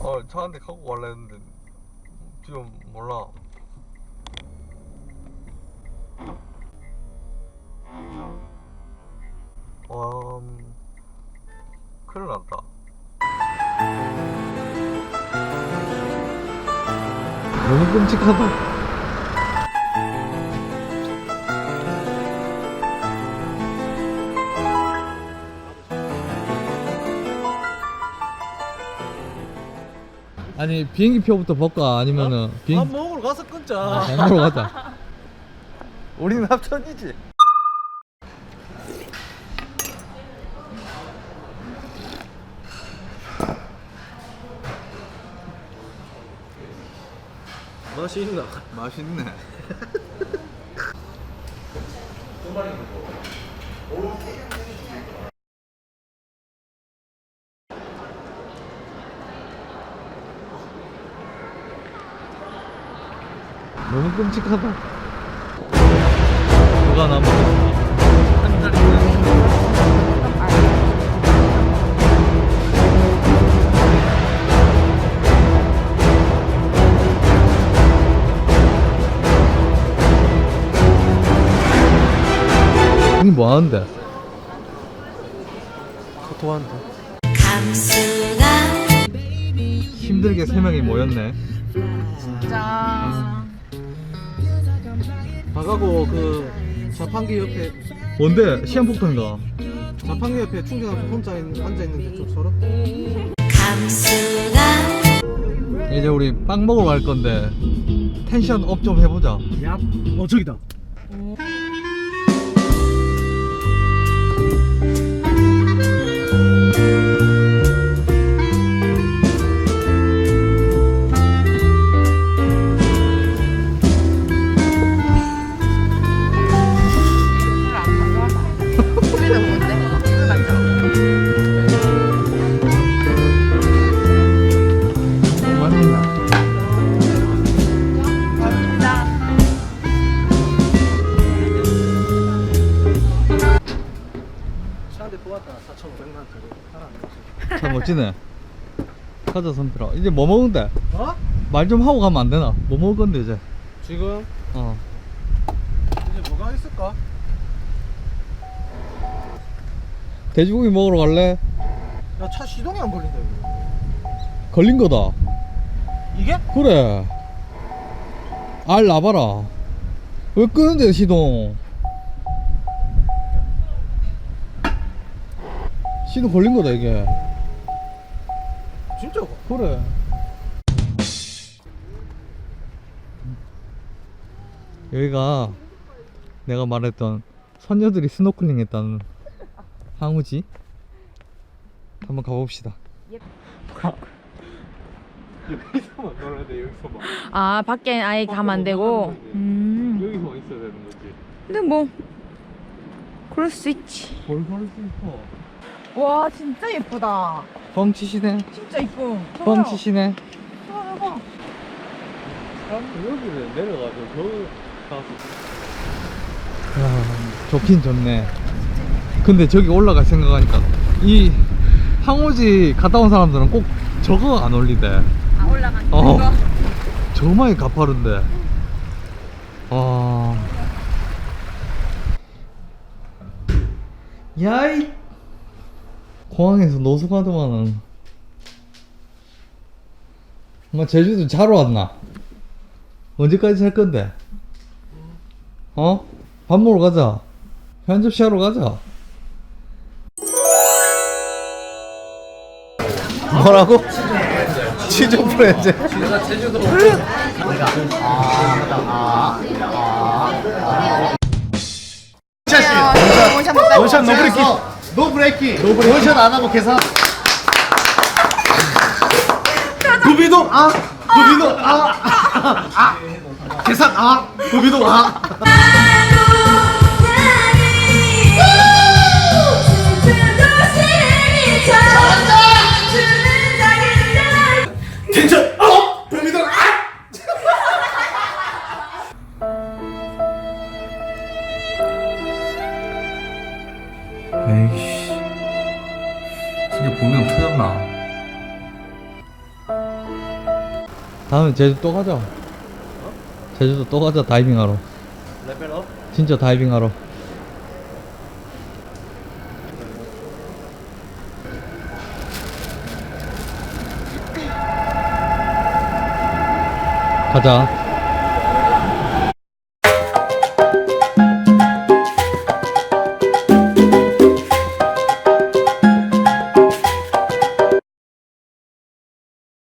어, 차 한 대 갖고 갈라 했는데 지금 몰라. 음, 큰일 났다. 너무 끔찍하다. 아니 비행기 표부터 볼까 아니면은 비행 밥 먹으러 가서 끊자. 아, 밥 먹으러 가자. 우리는 합천이지. 맛이 있나? 맛있네. 너무 끔찍하다. 누가 남았겠어? 한 자리. 이게 뭐 하는데? 토토한다. 힘들게 세 명이 모였네. 가가고 그 자판기 옆에 뭔데? 시한폭탄가? 자판기 옆에 충전하고 혼자 있- 앉아 있는데 좀 서럽. 이제 우리 빵 먹으러 갈 건데 텐션 업 좀 해보자. 야, 어 저기다. 멋지네. 가자 선필아. 이제 뭐 먹은데? 어? 말 좀 하고 가면 안 되나? 뭐 먹을 건데 이제? 지금 어. 이제 뭐가 있을까? 돼지고기 먹으러 갈래? 야, 차 시동이 안 걸린다 이거. 걸린 거다. 이게? 그래. 알 놔봐라. 왜 끄는데 시동? 시동 걸린 거다 이게. 진짜? 그래. 여기가 내가 말했던 선녀들이 스노클링 했다는 항우지? 한번 가봅시다. 여기서만 놀아야 돼, 여기서만. 아 밖에 아예 가면 안 되고 음 여기서 있어야 되는 거지. 근데 뭐 그럴 수 있지 뭘 그럴 수 있어. 와 진짜 예쁘다 뻥치시네. 진짜 이뻐 뻥치시네. 봐 사람들 여기를 내려가서 저 가서. 야, 좋긴 좋네. 근데 저기 올라갈 생각하니까 이 항오지 갔다 온 사람들은 꼭 저거 안 올리대. 아 올라간 어. 저만이 가파른데. 아. 야이. 공항에서 노숙하더만은. 뭐 제주도 자러 왔나? 언제까지 살 건데? 어? 밥 먹으러 가자. 편집시 하러 가자. 뭐라고? 치즈 프렌즈. 원샷 노 브레이키. 노브레이키. 원샷 안 하고 계산. 구비동 아. 구비동 아. 아. 계산 아. 구비동 아. 에이씨. 진짜 보면 터졌나? 다음에 제주 또 가자. 제주도 또 가자 다이빙하러. 레벨업? 진짜 다이빙하러. 가자.